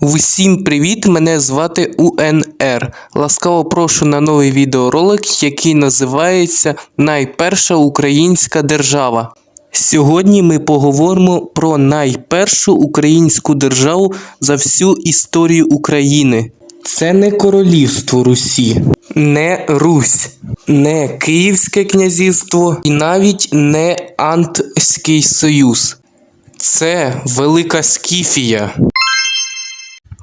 Усім привіт! Мене звати УНР. Ласкаво прошу на новий відеоролик, який називається Найперша українська держава. Сьогодні ми поговоримо про найпершу українську державу за всю історію України. Це не королівство Русі, не Русь, не Київське князівство і навіть не Антський Союз. Це Велика Скіфія.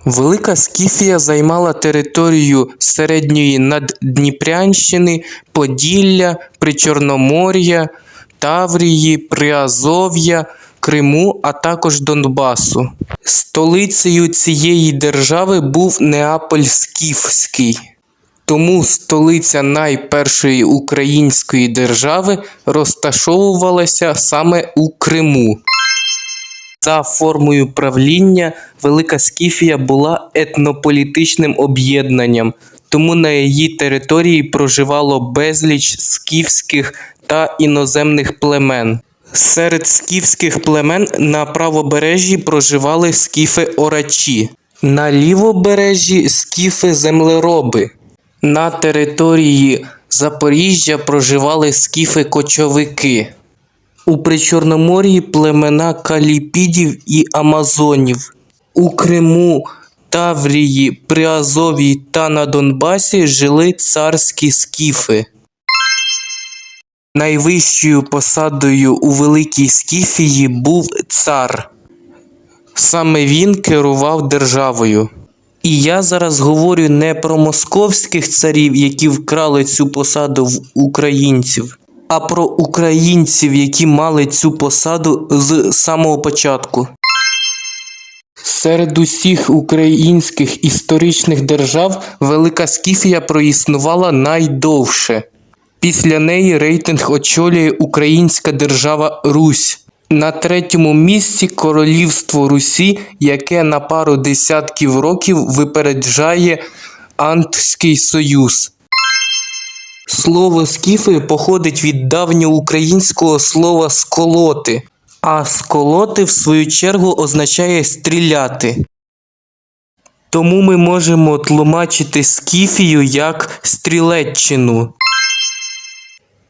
Велика Скіфія займала територію середньої Наддніпрянщини, Поділля, Причорномор'я, Таврії, Приазов'я, Криму, а також Донбасу. Столицею цієї держави був Неаполь Скіфський. Тому столиця найпершої української держави розташовувалася саме у Криму. За формою правління Велика Скіфія була етнополітичним об'єднанням, тому на її території проживало безліч скіфських та іноземних племен. Серед скіфських племен на правобережжі проживали скіфи-орачі, на лівобережжі скіфи-землероби. На території Запоріжжя проживали скіфи-кочовики. У Причорномор'ї племена Каліпідів і Амазонів. У Криму, Таврії, Приазові та на Донбасі жили царські скіфи. Найвищою посадою у Великій Скіфії був цар. Саме він керував державою. І я зараз говорю не про московських царів, які вкрали цю посаду в українців, а про українців, які мали цю посаду з самого початку. Серед усіх українських історичних держав Велика Скіфія проіснувала найдовше. Після неї рейтинг очолює українська держава Русь. На третьому місці королівство Русі, яке на пару десятків років випереджає Антський Союз. Слово скіфи походить від давньоукраїнського слова сколоти, а сколоти, в свою чергу, означає стріляти. Тому ми можемо тлумачити скіфію як стрілеччину.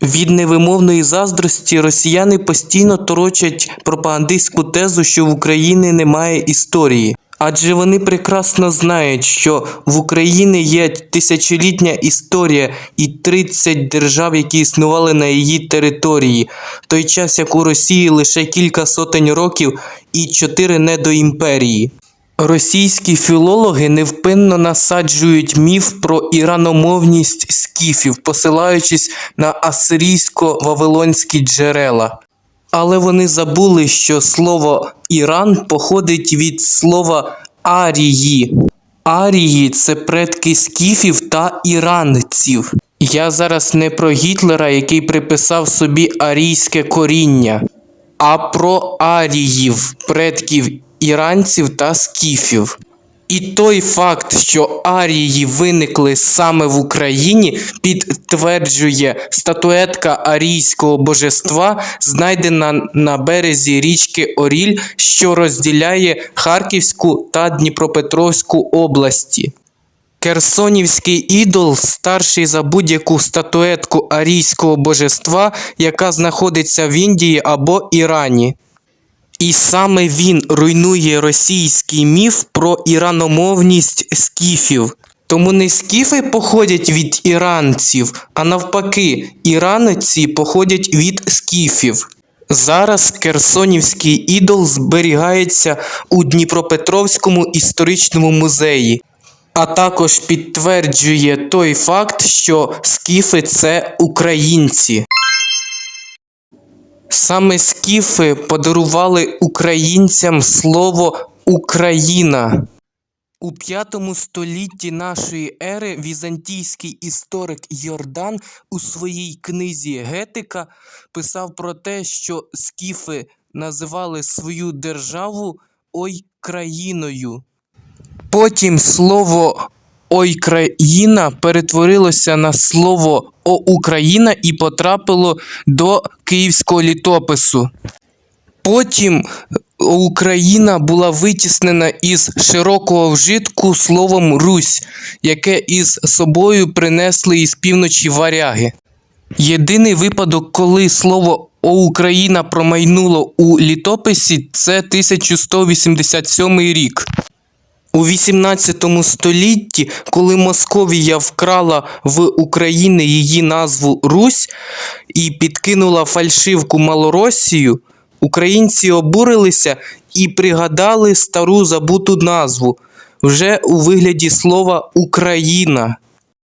Від невимовної заздрості росіяни постійно торочать пропагандистську тезу, що в Україні немає історії. Адже вони прекрасно знають, що в Україні є тисячолітня історія і 30 держав, які існували на її території, в той час як у Росії лише кілька сотень років і чотири недоімперії. Російські філологи невпинно насаджують міф про іраномовність скіфів, посилаючись на асирійсько-вавилонські джерела. Але вони забули, що слово Іран походить від слова арії. Арії це предки скіфів та іранців. Я зараз не про Гітлера, який приписав собі арійське коріння, а про аріїв, предків іранців та скіфів. І той факт, що арії виникли саме в Україні, підтверджує статуетка арійського божества, знайдена на березі річки Оріль, що розділяє Харківську та Дніпропетровську області. Керсонівський ідол старший за будь-яку статуетку арійського божества, яка знаходиться в Індії або Ірані. І саме він руйнує російський міф про іраномовність скіфів. Тому не скіфи походять від іранців, а навпаки, іранці походять від скіфів. Зараз Керсонівський ідол зберігається у Дніпропетровському історичному музеї, а також підтверджує той факт, що скіфи це українці. Саме скіфи подарували українцям слово Україна. У п'ятому столітті нашої ери візантійський історик Йордан у своїй книзі Гетика писав про те, що скіфи називали свою державу Ой країною. Потім слово Ой країна перетворилося на слово О Україна і потрапило до київського літопису. Потім Україна була витіснена із широкого вжитку словом Русь, яке із собою принесли із півночі варяги. Єдиний випадок, коли слово Україна промайнуло у літописі, це 1187 рік. У 18 столітті, коли Московія вкрала в України її назву Русь і підкинула фальшивку Малоросію, українці обурилися і пригадали стару забуту назву вже у вигляді слова Україна.